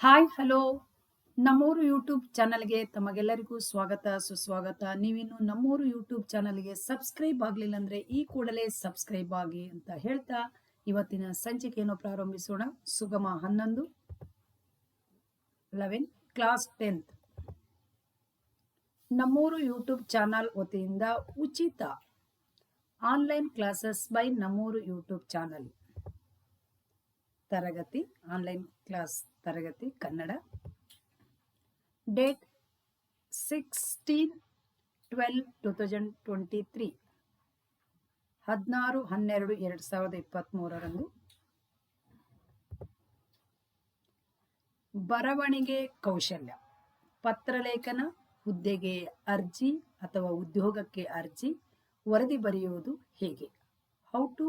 Hi hello ನಮ್ಮೂರು YouTube ಚಾನಲ್ಗೆ ತಮಗೆಲ್ಲರಿಗೂ ಸ್ವಾಗತ, ಸುಸ್ವಾಗತ. ನೀವಿನ್ನು ನಮ್ಮೂರು ಯೂಟ್ಯೂಬ್ ಚಾನಲ್ಗೆ ಸಬ್ಸ್ಕ್ರೈಬ್ ಆಗಲಿಲ್ಲ ಅಂದರೆ ಈ ಕೂಡಲೇ ಸಬ್ಸ್ಕ್ರೈಬ್ ಆಗಿ ಅಂತ ಹೇಳ್ತಾ ಇವತ್ತಿನ ಸಂಚಿಕೆಯನ್ನು ಪ್ರಾರಂಭಿಸೋಣ. ಸುಗಮ ಹನ್ನೊಂದು ಲೆವೆನ್ ಕ್ಲಾಸ್ ಟೆಂತ್ ನಮ್ಮೂರು ಯೂಟ್ಯೂಬ್ ಚಾನಲ್ ವತಿಯಿಂದ ಉಚಿತ ಆನ್ಲೈನ್ ಕ್ಲಾಸಸ್ ಬೈ ನಮ್ಮೂರು ಯೂಟ್ಯೂಬ್ ಚಾನಲ್ ತರಗತಿ ಆನ್ಲೈನ್ ಕ್ಲಾಸ್ ತರಗತಿ, Kannada. Date sixteen twelve two thousand twenty three ಹದಿನಾರು, ಹನ್ನೆರಡು, ಎರಡು ಸಾವಿರದ ಇಪ್ಪತ್ತ್ಮೂರರಂದು ಬರವಣಿಗೆ ಕೌಶಲ್ಯ. ಪತ್ರಲೇಖನ ಹುದ್ದೆಗೆ ಅರ್ಜಿ ಅಥವಾ ಉದ್ಯೋಗಕ್ಕೆ ಅರ್ಜಿ, ವರದಿ ಬರೆಯುವುದು ಹೇಗೆ? How to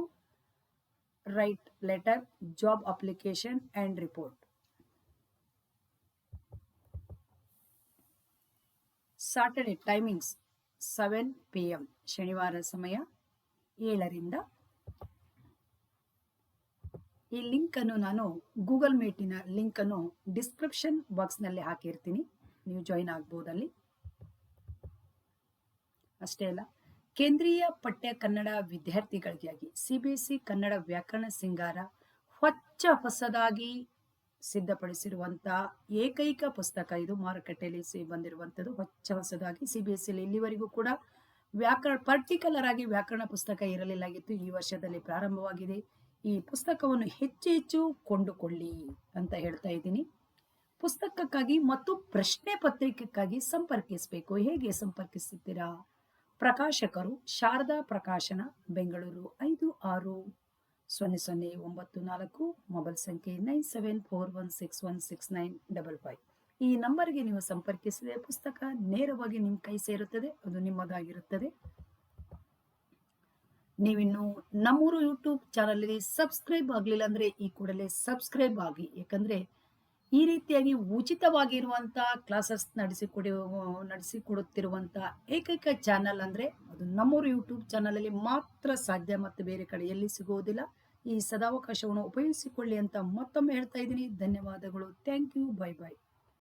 write letter job application and report Saturday timings seven P M ಶನಿವಾರ ಸಮಯ ಏಳರಿಂದ. ಈ ಲಿಂಕನ್ನು ನಾನು ಗೂಗಲ್ ಮೀಟಿನ ಲಿಂಕನ್ನು ಡಿಸ್ಕ್ರಿಪ್ಷನ್ ಬಾಕ್ಸ್ನಲ್ಲಿ ಹಾಕಿರ್ತೀನಿ. ನೀವು ಜಾಯಿನ್ ಆಗ್ಬೋದಲ್ಲಿ. ಅಷ್ಟೇ ಅಲ್ಲ ಕೇಂದ್ರೀಯ ಪಠ್ಯ ಕನ್ನಡ ವಿದ್ಯಾರ್ಥಿಗಳಿಗಾಗಿ ಸಿಬಿಎಸ್ಇ ಕನ್ನಡ ವ್ಯಾಕರಣ ಸಿಂಗಾರ ಹೊಚ್ಚ ಹೊಸದಾಗಿ ಸಿದ್ಧಪಡಿಸಿರುವಂತ ಏಕೈಕ ಪುಸ್ತಕ ಇದು. ಮಾರುಕಟ್ಟೆಯಲ್ಲಿ ಬಂದಿರುವಂಥದ್ದು ಹೊಚ್ಚ ಹೊಸದಾಗಿ ಸಿ ಬಿ ಎಸ್ ಇಲ್ಲಿವರೆಗೂ ಕೂಡ ವ್ಯಾಕರಣ ಪರ್ಟಿಕ್ಯುಲರ್ ಆಗಿ ವ್ಯಾಕರಣ ಪುಸ್ತಕ ಇರಲಿಲ್ಲಾಗಿತ್ತು ಈ ವರ್ಷದಲ್ಲಿ ಪ್ರಾರಂಭವಾಗಿದೆ. ಈ ಪುಸ್ತಕವನ್ನು ಹೆಚ್ಚು ಹೆಚ್ಚು ಕೊಂಡುಕೊಳ್ಳಿ ಅಂತ ಹೇಳ್ತಾ ಇದ್ದೀನಿ. ಪುಸ್ತಕಕ್ಕಾಗಿ ಮತ್ತು ಪ್ರಶ್ನೆ ಪತ್ರಿಕೆಗಾಗಿ ಸಂಪರ್ಕಿಸಬೇಕು. ಹೇಗೆ ಸಂಪರ್ಕಿಸುತ್ತೀರಾ? ಪ್ರಕಾಶಕರು ಶಾರದಾ ಪ್ರಕಾಶನ, ಬೆಂಗಳೂರು ಐದು ಆರು. ಸೊನ್ನೆ ಸೊನ್ನೆ ಒಂಬತ್ತು ನಾಲ್ಕು, ಮೊಬೈಲ್ ಸಂಖ್ಯೆ nine seven four one six one six nine double five. ಈ ನಂಬರ್ಗೆ ನೀವು ಸಂಪರ್ಕಿಸಿದ ಪುಸ್ತಕ ನೇರವಾಗಿ ನಿಮ್ಮ ಕೈ ಸೇರುತ್ತದೆ, ಅದು ನಿಮ್ಮದಾಗಿರುತ್ತದೆ. ನೀವಿನ್ನು ನಮ್ಮೂರು ಯೂಟ್ಯೂಬ್ ಚಾನಲ್ಗೆ ಸಬ್ಸ್ಕ್ರೈಬ್ ಆಗಲಿಲ್ಲ ಅಂದರೆ ಈ ಕೂಡಲೇ ಸಬ್ಸ್ಕ್ರೈಬ್ ಆಗಿ, ಯಾಕಂದರೆ ಈ ರೀತಿಯಾಗಿ ಉಚಿತವಾಗಿರುವಂಥ ಕ್ಲಾಸಸ್ ನಡೆಸಿಕೊಡಿ ನಡೆಸಿಕೊಡುತ್ತಿರುವಂಥ ಏಕೈಕ ಚಾನಲ್ ಅಂದರೆ ಅದು ನಮ್ಮೂರು ಯೂಟ್ಯೂಬ್ ಚಾನಲಲ್ಲಿ ಮಾತ್ರ ಸಾಧ್ಯ ಮತ್ತು ಬೇರೆ ಕಡೆ ಎಲ್ಲಿ ಸಿಗುವುದಿಲ್ಲ. ಈ ಸದಾವಕಾಶವನ್ನು ಉಪಯೋಗಿಸಿಕೊಳ್ಳಿ ಅಂತ ಮತ್ತೊಮ್ಮೆ ಹೇಳ್ತಾ ಇದ್ದೀನಿ. ಧನ್ಯವಾದಗಳು. Thank you bye bye